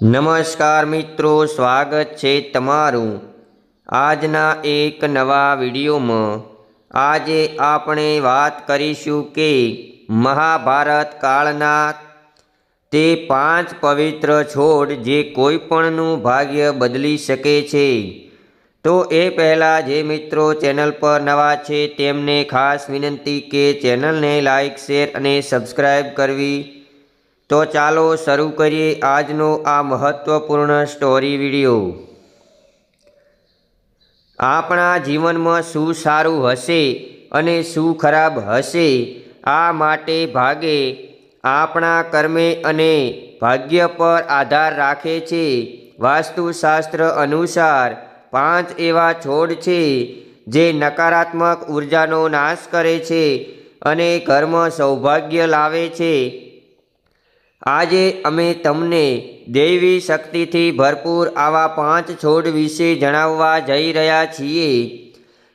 નમસ્કાર મિત્રો, સ્વાગત છે તમારું આજના એક નવા વિડીયોમાં. આજે આપણે વાત કરીશું કે મહાભારત કાળના તે પાંચ પવિત્ર છોડ જે કોઈપણનું ભાગ્ય બદલી શકે છે. તો એ પહેલાં જે મિત્રો ચેનલ પર નવા છે તેમને ખાસ વિનંતી કે ચેનલને લાઇક શેર અને સબસ્ક્રાઈબ કરવી તો ચાલો શરૂ કરીએ આજનો આ મહત્ત્વપૂર્ણ સ્ટોરી વીડિયો આપણા જીવનમાં શું સારું હશે અને શું ખરાબ હશે, આ માટે ભાગે આપણા કર્મે અને ભાગ્ય પર આધાર રાખે છે. વાસ્તુશાસ્ત્ર અનુસાર પાંચ એવા છોડ છે જે નકારાત્મક ઉર્જાનો નાશ કરે છે અને ઘરમાં સૌભાગ્ય લાવે છે. આજે અમે તમને દૈવી શક્તિથી ભરપૂર આવા પાંચ છોડ વિશે જણાવવા જઈ રહ્યા છીએ.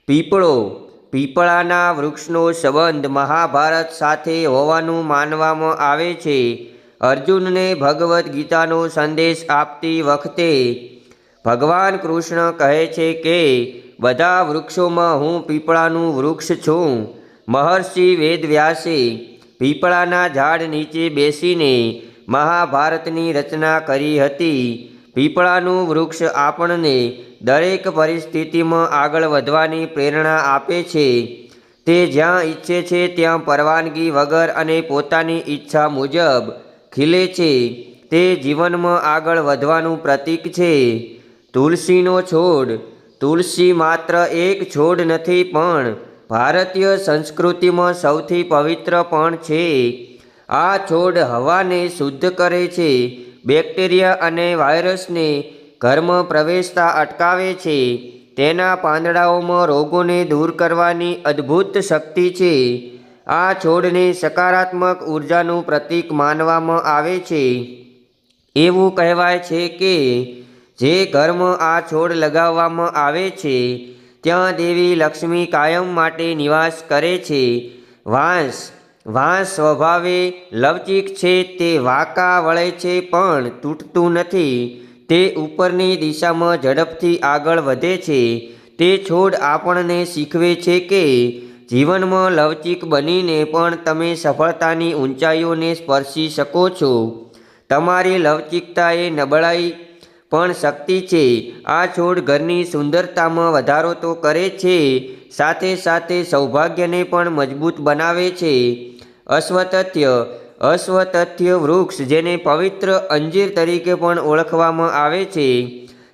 પીપળો, પીપળાના વૃક્ષનો સંબંધ મહાભારત સાથે હોવાનું માનવામાં આવે છે. અર્જુનને ભગવદ્ ગીતાનો સંદેશ આપતી વખતે ભગવાન કૃષ્ણ કહે છે કે, બધા વૃક્ષોમાં હું પીપળાનું વૃક્ષ છું. મહર્ષિ વેદવ્યાસે પીપળાના ઝાડ નીચે બેસીને મહાભારતની રચના કરી હતી. પીપળાનું વૃક્ષ આપણને દરેક પરિસ્થિતિમાં આગળ વધવાની પ્રેરણા આપે છે. તે જ્યાં ઈચ્છે છે ત્યાં પરવાનગી વગર અને પોતાની ઈચ્છા મુજબ ખીલે છે. તે જીવનમાં આગળ વધવાનું પ્રતીક છે. તુલસીનો છોડ. તુલસી માત્ર એક છોડ નથી પણ ભારતીય સંસ્કૃતિમાં સૌથી પવિત્ર પણ છે. આ છોડ હવાને શુદ્ધ કરે છે. બેક્ટેરિયા અને વાયરસને ઘરમાં પ્રવેશતા અટકાવે છે. તેના પાંદડાઓમાં રોગોને દૂર કરવાની અદ્ભુત શક્તિ છે. આ છોડને સકારાત્મક ઉર્જાનું પ્રતીક માનવામાં આવે છે. એવું કહેવાય છે કે, જે ઘરમાં આ છોડ લગાવવામાં આવે છે, ત્યાં દેવી લક્ષ્મી કાયમ માટે નિવાસ કરે છે. વાંસ વાંસ સ્વભાવે લવચીક છે, તે વાંકા વળે છે, પણ તૂટતું નથી. તે ઉપરની દિશામાં ઝડપથી આગળ વધે છે. તે છોડ આપણને શીખવે છે કે જીવનમાં લવચીક બનીને પણ તમે સફળતાની ઊંચાઈઓને સ્પર્શી શકો છો. તમારી લવચિકતા એ નબળાઈ પણ શક્તિ છે. આ છોડ ઘરની સુંદરતામાં વધારો તો કરે છે, સાથે સાથે સૌભાગ્યને પણ મજબૂત બનાવે છે. અશ્વતથ્ય. અશ્વતથ્ય વૃક્ષ જેને પવિત્ર અંજીર તરીકે પણ ઓળખવામાં આવે છે.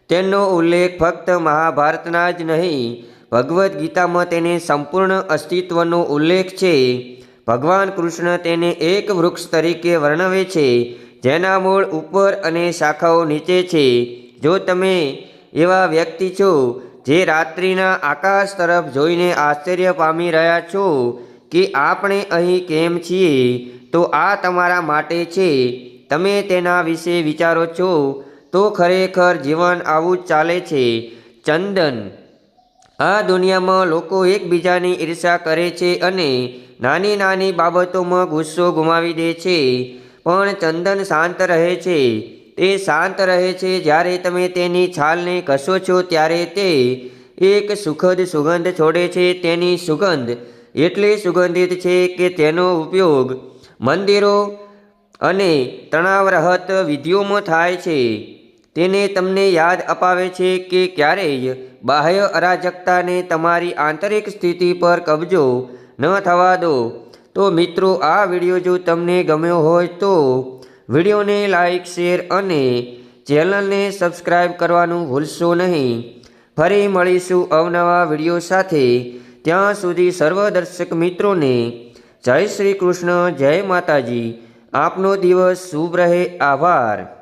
તેનો ઉલ્લેખ ફક્ત મહાભારતના જ નહીં, ભગવદ્ ગીતામાં તેને સંપૂર્ણ અસ્તિત્વનો ઉલ્લેખ છે. ભગવાન કૃષ્ણ તેને એક વૃક્ષ તરીકે વર્ણવે છે, જેના મૂળ ઉપર અને શાખાઓ નીચે છે. જો તમે એવા વ્યક્તિ છો જે રાત્રિના આકાશ તરફ જોઈને આશ્ચર્ય પામી રહ્યા છો કે આપણે અહીં કેમ છીએ? તો આ તમારા માટે છે. તમે તેના વિશે વિચારો છો, તો ખરેખર જીવન આવું જ ચાલે છે. ચંદન. આ દુનિયામાં લોકો એકબીજાની ઈર્ષા કરે છે અને નાની નાની બાબતોમાં ગુસ્સો ગુમાવી દે છે. પણ ચંદન શાંત રહે છે. તે શાંત રહે છે જ્યારે તમે તેની છાલને ઘસો છો ત્યારે તે એક સુખદ સુગંધ છોડે છે. તેની સુગંધ એટલી સુગંધિત છે કે તેનો ઉપયોગ મંદિરો અને તણાવરહત વિધિઓમાં થાય છે. તેને તમને યાદ અપાવે છે કે ક્યારેય બાહ્ય અરાજકતાને તમારી આંતરિક સ્થિતિ પર કબજો ન થવા દો. તો મિત્રો, આ વીડિયો જો તમને ગમ્યો હોય તો વિડીયોને લાઈક, શેર અને ચેનલને સબસ્ક્રાઈબ કરવાનું ભૂલશો નહીં. ફરી મળીશું અવનવા વીડિયો સાથે. ત્યાં સુધી સર્વ દર્શક મિત્રોને જય શ્રી કૃષ્ણ, જય માતાજી. આપનો દિવસ શુભ રહે, આભાર.